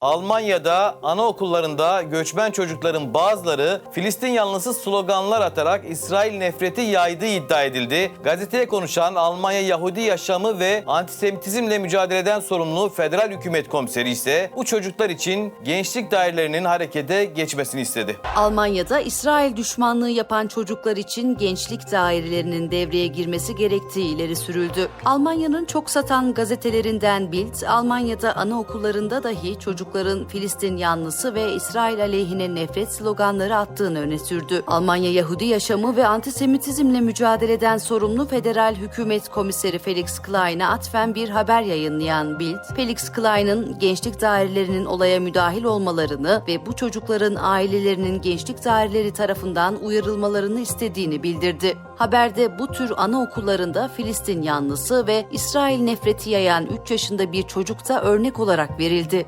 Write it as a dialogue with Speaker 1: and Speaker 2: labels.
Speaker 1: Almanya'da anaokullarında göçmen çocukların bazıları Filistin yanlısı sloganlar atarak İsrail nefreti yaydığı iddia edildi. Gazeteye konuşan Almanya Yahudi Yaşamı ve Antisemitizmle Mücadeleden sorumlu Federal Hükümet Komiseri ise bu çocuklar için gençlik dairelerinin harekete geçmesini istedi.
Speaker 2: Almanya'da İsrail düşmanlığı yapan çocuklar için gençlik dairelerinin devreye girmesi gerektiği ileri sürüldü. Almanya'nın çok satan gazetelerinden Bild, Almanya'da anaokullarında dahi çocukların Filistin yanlısı ve İsrail aleyhine nefret sloganları attığını öne sürdü. Almanya Yahudi Yaşamı ve Antisemitizmle Mücadeleden sorumlu Federal Hükümet Komiseri Felix Klein'a atfen bir haber yayınlayan Bild, Felix Klein'ın gençlik dairelerinin olaya müdahil olmalarını ve bu çocukların ailelerinin gençlik daireleri tarafından uyarılmalarını istediğini bildirdi. Haberde bu tür anaokullarında Filistin yanlısı ve İsrail nefreti yayan 3 yaşında bir çocuk da örnek olarak verildi.